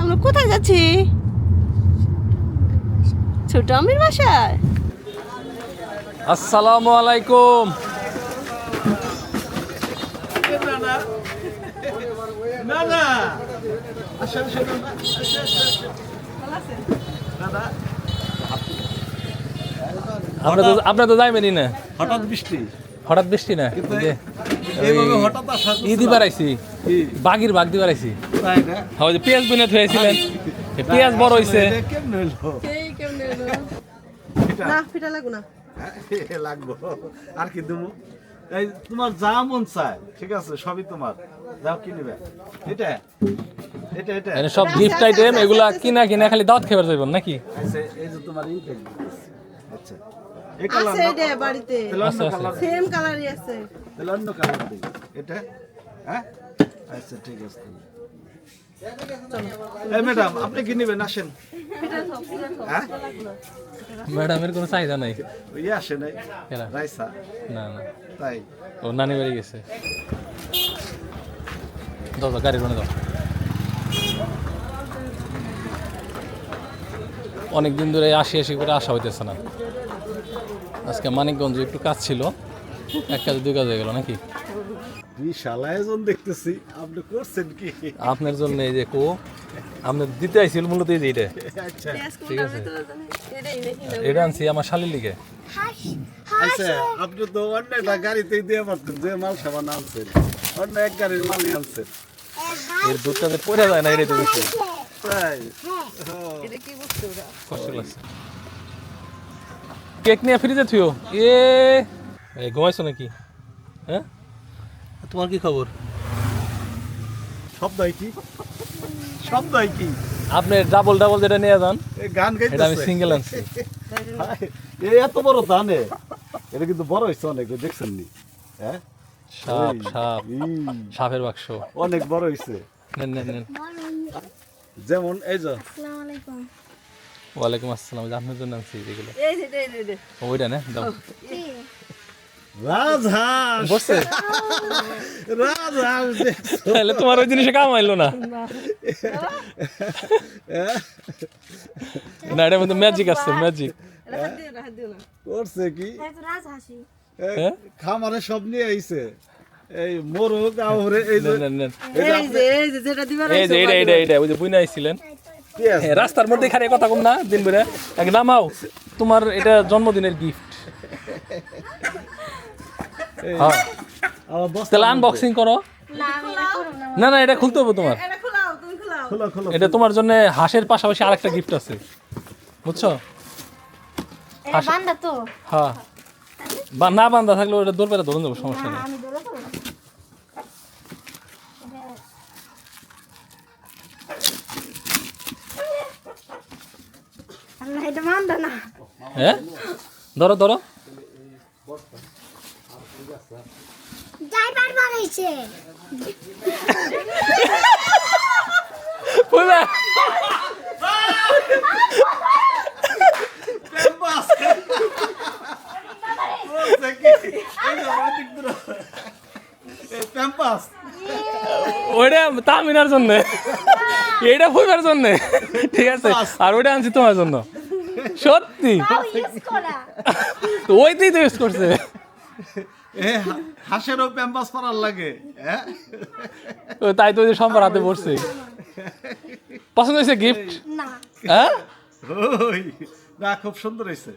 আমরা কোথায় যাচ্ছি? ছোট আমির বাসায়। আসসালামু আলাইকুম। না না আসেন আসেন দাদা আপনি তো আপনি তো যাইবেনই না। হঠাৎ বৃষ্টি। হঠাৎ বৃষ্টি না? বাড়াইছি। বাগির বাগ বাড়াইছি। হ্যাঁ পেঁয়াজ বুনে থুয়েছিলেন পেঁয়াজ বড় হইছে। এটা কেমনে হইল? সেই কেমনে এটা না ফিটা লাগু না। লাগবো। আর কি দেবো এই তোমার যা মন চায় ঠিক আছে সবই তোমার। যাও কি নেবে? এটা এটা এটা। সব গিফট আইটেম এগুলা কিনা কিনা খালি দাওয়াত খাবার যাইবেন নাকি? আচ্ছা, এই যে তোমার আচ্ছা এই কালার আছে এটা বাড়িতে। তাহলে অন্য আছে, আছে। কালার। সেম কালারই আছে। তাহলে অন্য কালার দিই এটা? হ্যাঁ? আচ্ছা ঠিক আছে ম্যাডাম আপনি কি নেবেন? আসেন। হ্যাঁ? ম্যাডামের কোনো চাহিদা নাই। ওই আসে নাই। রাইসা? না না। তাই? ও নানি বাড়ি গেছে। দাও দাও গাড়ি রনে দাও। অনেক দিন ধরে আসি আসি করে আসা হইতেছে না। আজকে মানিকগঞ্জে একটু কাজ ছিল। এক কাজে দুই কাজ হয়ে গেল নাকি? বিশাল আয়োজন দেখতেছি। আপনি করছেন কি? আপনার জন্য এই যে কো আপনার দিতে আইছিল মূলত এই যে এটা। আচ্ছা। ঠিক আছে? এটা আনছি আমার শালির লিগে। আচ্ছা আপনি তো অন্য একটা গাড়িতে দিয়ে পারতেন যে মাল সাবান আনছেন। অন্য এক গাড়ির মালই আনছেন। এর দুধটা যে পড়ে যায় না তো বেশি। তাই? এটা ওরা কষ্ট লাগছে। কেক নিয়ে ফ্রিজে থুയോ এ এই ঘুমাইছো নাকি? হ্যাঁ? তোমার কি খবর? শব্দ হয় কি? শব্দ হয় কি? আপনি ডাবল ডাবল যেটা নিয়ে যান এই গান এটা আমি সিঙ্গেল আনছি। এই এত বড় দানে এটা কিন্তু বড় হয়েছে অনেক দেখছেন নি হ্যাঁ? সাপ সাপ। সাপের বাক্স। অনেক বড় হয়েছে। নেন নেন নেন। যেমন এই যে। ওয়ালাইকুম আসসালাম যে আপনার জন্য আনছি ওইটা না দাও। রাজহাঁস। রাজহাঁস তাহলে তোমার ওই জিনিসে কাম আইলো না। না এটার মধ্যে ম্যাজিক আছে ম্যাজিক করছে কি? হ্যাঁ? খামারে সব নিয়ে আইছে। এই মোরগ আহরে এই যে এই যে এই যে যেটা দিবার এই যে এইটা এইটা এইটা ওই যে বুইনা আইছিলেন। রাস্তার মধ্যে খারে কথা কম না দিন বেড়ে এক নামাও তোমার এটা জন্মদিনের গিফট হ্যাঁ। তাহলে আনবক্সিং করো। না না এটা খুলতে হবে তোমার। এটা খোলাও তুমি খোলাও। খোলো খোলো এটা তোমার জন্য হাঁসের পাশাপাশি আরেকটা গিফট আছে। বুঝছ? বান্দা তো। হ্যাঁ। বা না বান্ধা থাকলে ওটা দৌড় পেরে ধরুন যাব সমস্যা নেই আমি ধরে তো আল্লাহ এটা বান্দা না হ্যাঁ ধরো ধরো যাই বার বানাইছে বুঝলে? প্যাম্পাস করছে কি এই যে অনেক দূর এই প্যাম্পাস ওইটা তামিনার জন্য। এইটা ফুইবার জন্য। ঠিক আছে। আর ওইটা আনছি তোমার জন্য। সত্যি? করা। তো ইউজ করছে। হাঁসেরও প্যাম্পাস পরার লাগে হ্যাঁ? তাই তো ওই হাতে পড়ছে। পছন্দ হয়েছে গিফট না। হ্যাঁ? ওই না খুব সুন্দর হয়েছে।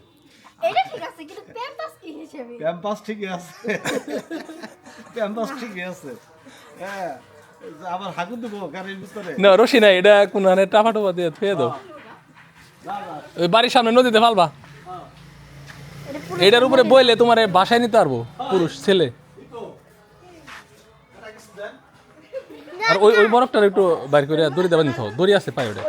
এটা ঠিক আছে কিন্তু প্যাম্পাস কি হিসেবে? প্যাম্পাস ঠিকই আছে। প্যাম্পাস ঠিকই আছে। হ্যাঁ আবার হাগু দেবো গাড়ির ভিতরে। না রশি নাই এটা কোন মানে টাফা টাফা দিয়ে থুয়ে দাও। ওই বাড়ির সামনে, নদীতে ফালবা? এটার উপরে বইলে তোমার বাসায় নিতে পারব, পুরুষ, ছেলে। আর ওই ওই বরফটার একটু বাইর করে দড়ি দেবেন নিতে দড়ি আছে পাই ওটা।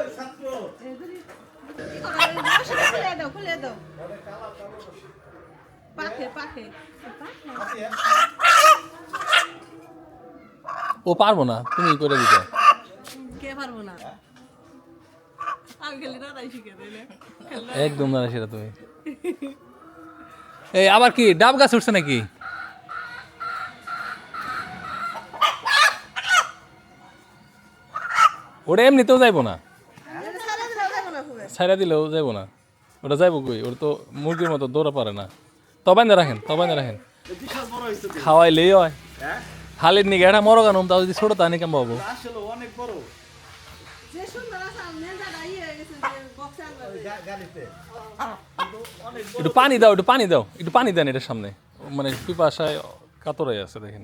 ও পারব না, তুমি করে দিতে। কে পারব না? একদম সেটা তুমি। এই আবার কি ডাব গাছ উঠছে নাকি? ওটা এমনিতেও যাইবো না। ছাইরা দিলেও যাইবো না। ওটা যাইবো কই? ওটা তো মুরগির মতো দৌড়া পারে না। তবাইন্দা না রাখেন বিশাল না রাখেন। খাওয়াইলেই হয়। হালের নিগে এটা মরো গানুম তাও যদি ছোট তা নিকাম পাবো আসলে অনেক বড়। একটু পানি দাও একটু পানি দাও। একটু পানি দেন এটার সামনে। মানে পিপাসায় কাতরাই আছে দেখেন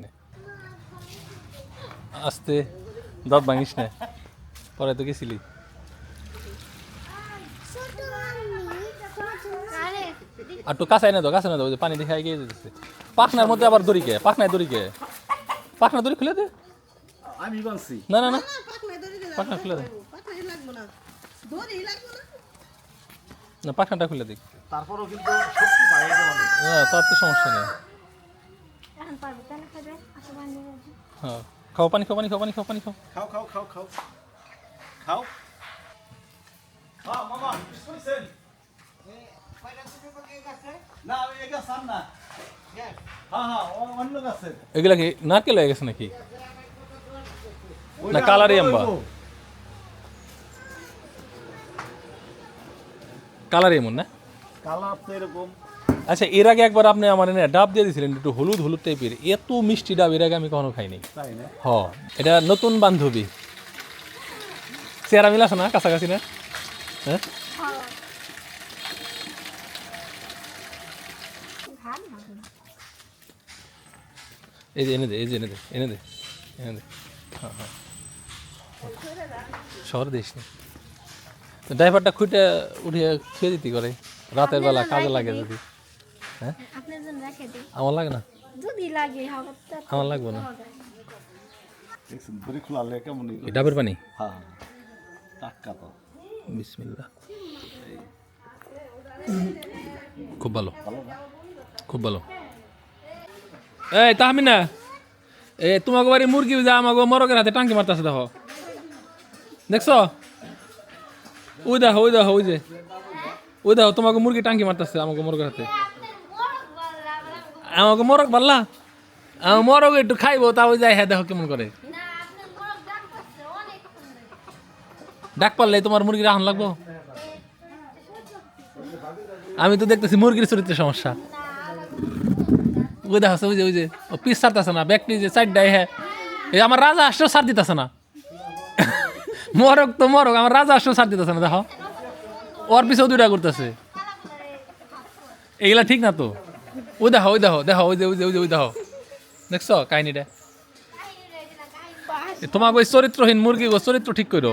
আস্তে দাঁত ভাঙিস না। পরে তো গেছিলি। আরে একটু কাছে না দাও কাছে না দাও যে পানি দেখে এগিয়ে যেতেছে পাখনার মধ্যে আবার দড়ি কে? পাখনায় দড়ি কে? পাখনা দড়ি খুলে দে। আমি বানছি। না না না। না পাকনায় দড়ি পাখনা খুলে দে। পাকনায় লাগবে না। না। না পাখনাটা খুলে দিক। তারপরও কিন্তু শক্তি অনেক। হ্যাঁ তার তো সমস্যা নেই। বান্ধব হ্যাঁ খাও পানি খাও পানি খাও পানি খাও পানি খাও। খাও খাও খাও খাও। খাও। খাও মামা শুনছেন? না না। হ্যাঁ হ্যাঁ ও- অন্য গাছের। এগুলা কি নারকেল হয়ে গেছে নাকি? না কালারি আম্বা। কালারি এমন না? কালার তো এরকম। আচ্ছা এর আগে একবার আপনি আমার এনে ডাব দিয়ে দিয়েছিলেন একটু হলুদ হলুদ টাইপের এত মিষ্টি ডাব এর আগে আমি কখনো খাইনি হ এটা নতুন বান্ধবী। চেহারা মিল আছে না কাছাকাছি না? হ্যাঁ? এই যে এনে দে এই যে এনে দে এনে দে এনে দে। হ্যাঁ হ্যাঁ। শহর দিস না। ড্রাইভারটা খুঁটে উঠিয়ে খেয়ে দিতে করে রাতের বেলা কাজে লাগে যদি। হ্যাঁ? আপনার জন্য রেখে দিই আমার লাগে না? যদি লাগে আমার লাগবে না। ডাবের পানি? হ্যাঁ টাটকা তো। বিসমিল্লাহ। খুব ভালো। ভালো খুব ভালো। এই তাহমিনা এ তোমাকে বাড়ি মুরগি যা আমাকে মরকের হাতে টাঙ্কি মারতেছে দেখো। দেখছ? ওই দেখো ওই দেখো ওই যে। ওই দেখো তোমাকে মুরগি টাঙ্কি মারতেছে আমাকে হাতে। আমাকে একটু খাইবো হ্যাঁ দেখো কেমন করে। ডাক পারলে তোমার মুরগির আহন লাগবো? আমি তো দেখতেছি মুরগির চরিত্রের সমস্যা। ওই দেখা ওই যে ওই যে। পিস ছাড়তেছে না ব্যক্তি যে সাইড দেয় হ্যাঁ। আমার রাজা আসলেও সার দিতেছে না। মরক তো মরক, আমার রাজা আসলে ছাড় দিতেছে না, দেখো। ওর পিছেও দুইটা করতেছে এগুলা ঠিক না তো? ওই দেখো ওই দেখো দেখো, ওই যে ওই যে ওই যে, ওই দেখো। দেখছ কাহিনিটা? তোমাকে ওই চরিত্রহীন মুরগি চরিত্র ঠিক করো